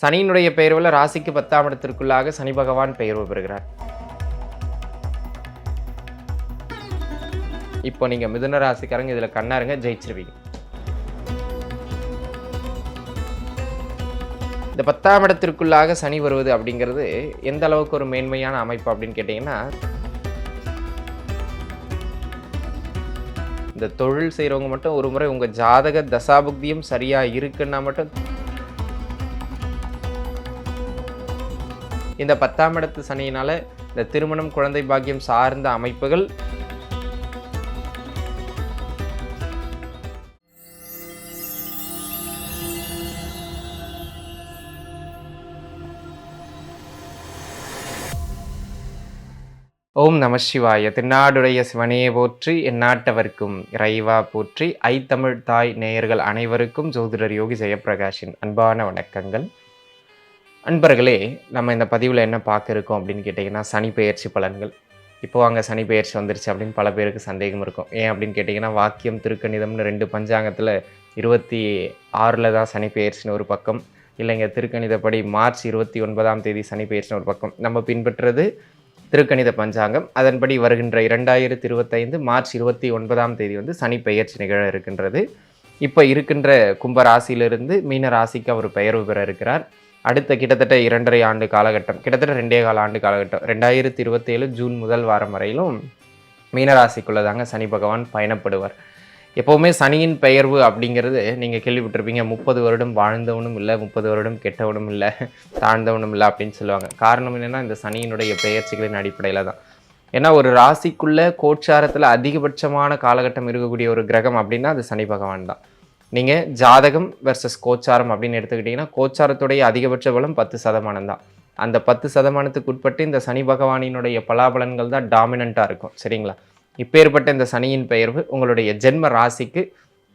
சனியினுடைய பெயர்வில் ராசிக்கு பத்தாம் இடத்திற்குள்ளாக சனி பகவான் பெயர்வு பெறுகிறார். இப்போ நீங்க மிதுன ராசிக்காரங்க இதுல கண்ணாருங்க ஜெயிச்சிருவீங்க. இந்த பத்தாம் இடத்திற்குள்ளாக சனி வருவது அப்படிங்கிறது எந்த அளவுக்கு ஒரு மேன்மையான அமைப்பு அப்படின்னு கேட்டிங்கன்னா இந்த தொழில் செய்கிறவங்க மட்டும் ஒரு முறை உங்கள் ஜாதக தசாபுக்தியும் சரியாக இருக்குன்னா மட்டும் இந்த பத்தாம் இடத்து சனியினால் இந்த திருமணம் குழந்தை பாக்கியம் சார்ந்த அமைப்புகள். ஓம் நம சிவாய. திருநாடுடைய சிவனையே போற்றி எந்நாட்டவர்க்கும் இறைவா போற்றி. ஐத்தமிழ் தாய் நேயர்கள் அனைவருக்கும் ஜோதிடர் யோகி ஜெயபிரகாஷின் அன்பான வணக்கங்கள். அன்பர்களே நம்ம இந்த பதிவில் என்ன பார்க்க இருக்கோம் அப்படின்னு கேட்டிங்கன்னா சனி பெயர்ச்சி பலன்கள். இப்போ அங்கே சனி பெயர்ச்சி வந்துருச்சு அப்படின்னு பல பேருக்கு சந்தேகம் இருக்கும். ஏன் அப்படின்னு கேட்டிங்கன்னா வாக்கியம் திருக்கணிதம்னு ரெண்டு பஞ்சாங்கத்தில் இருபத்தி ஆறில் தான் சனி பெயர்ச்சின்னு ஒரு பக்கம். இல்லைங்க திருக்கணிதப்படி மார்ச் இருபத்தி ஒன்பதாம் தேதி சனி பெயர்ச்சின்னு ஒரு பக்கம். நம்ம பின்பற்றுறது திருக்கணித பஞ்சாங்கம். அதன்படி வருகின்ற இரண்டாயிரத்தி இருபத்தைந்து மார்ச் இருபத்தி ஒன்பதாம் தேதி வந்து சனி பெயர்ச்சி நிகழ இருக்கின்றது. இப்போ இருக்கின்ற கும்ப ராசியிலிருந்து மீன ராசிக்கு அவர் பெயர்வு பெற இருக்கிறார். அடுத்த கிட்டத்தட்ட இரண்டரை ஆண்டு காலகட்டம் கிட்டத்தட்ட ரெண்டே கால ஆண்டு காலகட்டம். ரெண்டாயிரத்தி இருபத்தேழு ஜூன் முதல் வாரம் வரையிலும் மீனராசிக்குள்ளே தாங்க சனி பகவான் பயணப்படுவார். எப்போவுமே சனியின் பெயர்வு அப்படிங்கிறது நீங்கள் கேள்விப்பட்டிருப்பீங்க. முப்பது வருடம் வாழ்ந்தவனும் இல்லை முப்பது வருடம் கெட்டவனும் இல்லை தாழ்ந்தவனும் இல்லை அப்படின்னு சொல்லுவாங்க. காரணம் என்னென்னா இந்த சனியினுடைய பெயர்ச்சிகளின் அடிப்படையில் தான். ஏன்னா ஒரு ராசிக்குள்ளே கோச்சாரத்தில் அதிகபட்சமான காலகட்டம் இருக்கக்கூடிய ஒரு கிரகம் அப்படின்னா அது சனி பகவான் தான். நீங்கள் ஜாதகம் வெர்சஸ் கோச்சாரம் அப்படின்னு எடுத்துக்கிட்டிங்கன்னா கோச்சாரத்துடைய அதிகபட்ச பலம் பத்து சதமானம் தான். அந்த பத்து சதமானத்துக்கு உட்பட்டு இந்த சனி பகவானினுடைய பலாபலன்கள் தான் டாமினண்ட்டாக இருக்கும். சரிங்களா? இப்பேற்பட்ட இந்த சனியின் பெயர்வு உங்களுடைய ஜென்ம ராசிக்கு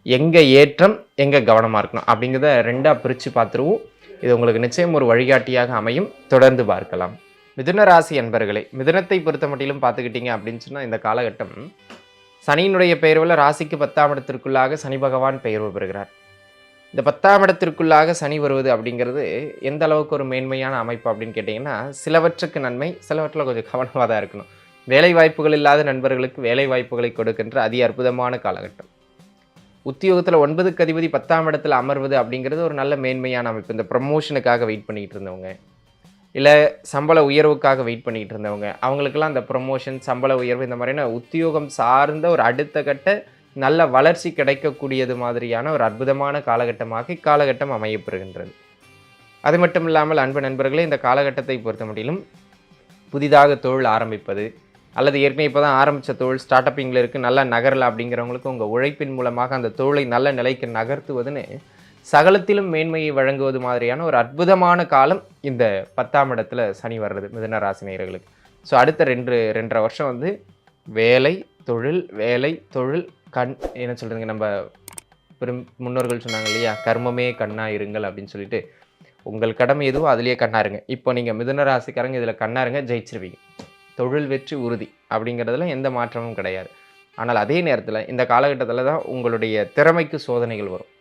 எங்கே ஏற்றம் எங்கே கவனமாக இருக்கணும் அப்படிங்கிறத ரெண்டாக பிரித்து பார்த்துருவோம். இது உங்களுக்கு நிச்சயம் ஒரு வழிகாட்டியாக அமையும். தொடர்ந்து பார்க்கலாம். மிதுன ராசி அன்பர்களே மிதுனத்தை பொறுத்த மட்டிலும் பார்த்துக்கிட்டீங்க அப்படின்னு சொன்னால் இந்த காலகட்டம் சனியினுடைய பெயர்வில் ராசிக்கு பத்தாம் இடத்திற்குள்ளாக சனி பகவான் பெயர்வு பெறுகிறார். இந்த பத்தாம் இடத்திற்குள்ளாக சனி வருவது அப்படிங்கிறது எந்த அளவுக்கு ஒரு மேன்மையான அமைப்பு அப்படின்னு கேட்டிங்கன்னா சிலவற்றுக்கு நன்மை சிலவற்றில் கொஞ்சம் கவனமாக தான் இருக்கணும். வேலை வாய்ப்புகள் இல்லாத நண்பர்களுக்கு வேலை வாய்ப்புகளை கொடுக்கின்ற அதி அற்புதமான காலகட்டம். உத்தியோகத்தில் ஒன்பதுக்கு அதிபதி பத்தாம் இடத்தில் அமர்வது அப்படிங்கிறது ஒரு நல்ல மேன்மையான அமைப்பு. இந்த ப்ரமோஷனுக்காக வெயிட் பண்ணிக்கிட்டு இருந்தவங்க. இல்லை சம்பள உயர்வுக்காக வெயிட் பண்ணிக்கிட்டு இருந்தவங்க. அவங்களுக்கெல்லாம் அந்த ப்ரமோஷன் சம்பள உயர்வு இந்த மாதிரியான உத்தியோகம் சார்ந்த ஒரு அடுத்த கட்ட நல்ல வளர்ச்சி கிடைக்கக்கூடியது மாதிரியான ஒரு அற்புதமான காலகட்டமாக இக்காலகட்டம் அமையப்பெறுகின்றது. அது மட்டும் இல்லாமல் அன்பு நண்பர்களே இந்த காலகட்டத்தை பொறுத்த மட்டிலும் புதிதாக தொழில் ஆரம்பிப்பது அல்லது ஏற்கனவே இப்போ தான் ஆரம்பித்த தொழில் ஸ்டார்ட் அப்பிங்கில் இருக்குது நல்லா நகரல அப்படிங்கிறவங்களுக்கு உங்கள் உழைப்பின் மூலமாக அந்த தொழிலை நல்ல நிலைக்கு நகர்த்துவதுன்னு சகலத்திலும் மேன்மையை வழங்குவது மாதிரியான ஒரு அற்புதமான காலம் இந்த பத்தாம் இடத்துல சனி வர்றது மிதன ராசி ஸோ அடுத்த ரெண்டு ரெண்டரை வருஷம் வந்து வேலை தொழில் வேலை தொழில் கண் என்ன சொல்கிறதுங்க நம்ம பெரும் முன்னோர்கள் சொன்னாங்க இல்லையா கர்மமே கண்ணா இருங்கள் அப்படின்னு சொல்லிட்டு உங்கள் கடமை எதுவோ அதுலேயே கண்ணாருங்க இப்போ நீங்கள் மிதுன ராசிக்காரங்க இதில் கண்ணாருங்க ஜெயிச்சிருவீங்க. தொழில் வெற்றி உறுதி அப்படிங்கிறதுல எந்த மாற்றமும் கிடையாது. ஆனால் அதே நேரத்தில் இந்த காலகட்டத்தில் தான் உங்களுடைய திறமைக்கு சோதனைகள் வரும்.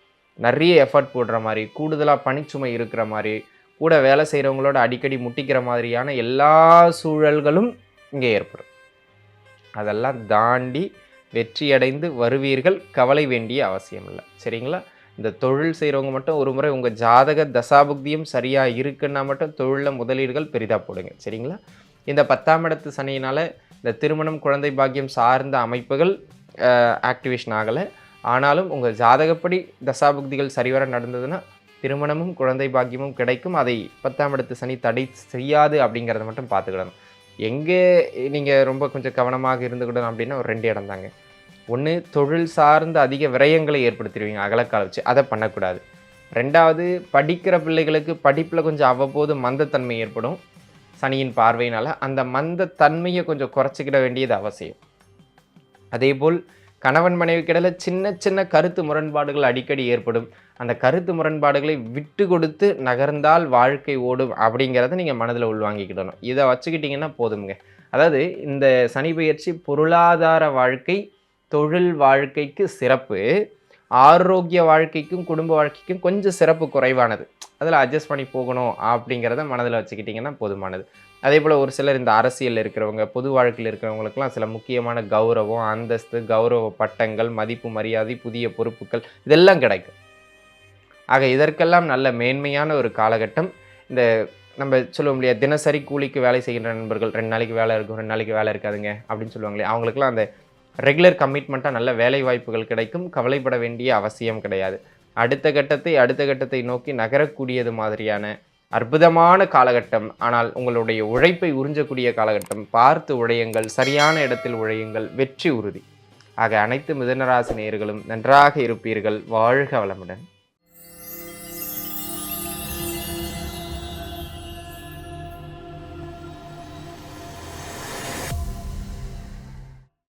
நிறைய எஃபர்ட் போடுற மாதிரி கூடுதலாக பணிச்சுமை இருக்கிற மாதிரி கூட வேலை செய்கிறவங்களோட அடிக்கடி முட்டிக்கிற மாதிரியான எல்லா சூழல்களும் இங்கே ஏற்படும். அதெல்லாம் தாண்டி வெற்றியடைந்து வருவீர்கள் கவலை வேண்டிய அவசியம் இல்லை. சரிங்களா? இந்த தொழில் செய்கிறவங்க மட்டும் ஒரு முறை உங்கள் ஜாதக தசாபுக்தியும் சரியாக இருக்குன்னா மட்டும் தொழிலில் முதலீடுகள் பெரிதாக போடுங்க. சரிங்களா? இந்த பத்தாம் இடத்து சனியினால் இந்த திருமணம் குழந்தை பாக்கியம் சார்ந்த அமைப்புகள் ஆக்டிவேஷன் ஆகலை. ஆனாலும் உங்கள் ஜாதகப்படி தசாபுக்திகள் சரிவர நடந்ததுன்னா திருமணமும் குழந்தை பாக்கியமும் கிடைக்கும். அதை பத்தாம் இடத்து சனி தடை செய்யாது அப்படிங்கிறத மட்டும் பார்த்துக்கிடணும். எங்கே நீங்கள் ரொம்ப கொஞ்சம் கவனமாக இருந்துக்கிடணும் அப்படின்னா ஒரு ரெண்டு இடம் தாங்க. ஒன்று தொழில் சார்ந்த அதிக விரயங்களை ஏற்படுத்திடுவீங்க அகலக்கால வச்சு அதை பண்ணக்கூடாது. ரெண்டாவது படிக்கிற பிள்ளைகளுக்கு படிப்பில் கொஞ்சம் அவ்வப்போது மந்தத்தன்மை ஏற்படும். சனியின் பார்வையினால் அந்த மந்தத்தன்மையை கொஞ்சம் குறைச்சிக்கிட வேண்டியது அவசியம். அதேபோல் கணவன் மனைவிக்கிடையில் சின்ன சின்ன கருத்து முரண்பாடுகள் அடிக்கடி ஏற்படும். அந்த கருத்து முரண்பாடுகளை விட்டு கொடுத்து நகர்ந்தால் வாழ்க்கை ஓடும் அப்படிங்கிறத நீங்கள் மனதில் உள்வாங்கிக்கிடணும். இதை வச்சுக்கிட்டிங்கன்னா போதுங்க அதாவது இந்த சனி பயிற்சி பொருளாதார வாழ்க்கை தொழில் வாழ்க்கைக்கு சிறப்பு. ஆரோக்கிய வாழ்க்கைக்கும் குடும்ப வாழ்க்கைக்கும் கொஞ்சம் சிறப்பு குறைவானது. அதில் அட்ஜஸ்ட் பண்ணி போகணும் அப்படிங்கிறத மனதில் வச்சுக்கிட்டிங்கன்னா போதுமானது. அதே போல் ஒரு சிலர் இந்த அரசியலில் இருக்கிறவங்க பொது வாழ்க்கையில் இருக்கிறவங்களுக்குலாம் சில முக்கியமான கௌரவம் அந்தஸ்து கௌரவ பட்டங்கள் மதிப்பு மரியாதை புதிய பொறுப்புகள் இதெல்லாம் கிடைக்கும். ஆக இதற்கெல்லாம் நல்ல மேன்மையான ஒரு காலகட்டம். இந்த நம்ம சொல்லுவோம் இல்லையா தினசரி கூலிக்கு வேலை செய்கின்ற நண்பர்கள் ரெண்டு நாளைக்கு வேலை இருக்கும் ரெண்டு நாளைக்கு வேலை இருக்காதுங்க அப்படின்னு சொல்லுவாங்களே அவங்களுக்குலாம் அந்த ரெகுலர் கமிட்மெண்ட்டாக நல்ல வேலை வாய்ப்புகள் கிடைக்கும். கவலைப்பட வேண்டிய அவசியம் கிடையாது. அடுத்த கட்டத்தை அடுத்த கட்டத்தை நோக்கி நகரக்கூடியது மாதிரியான அற்புதமான காலகட்டம். ஆனால் உங்களுடைய உழைப்பை உறிஞ்சக்கூடிய காலகட்டம். பார்த்து உழையுங்கள். சரியான இடத்தில் உழையுங்கள். வெற்றி உறுதி. ஆக அனைத்து மிதனராசி நேயர்களும் நன்றாக இருப்பீர்கள். வாழ்க வளமுடன்.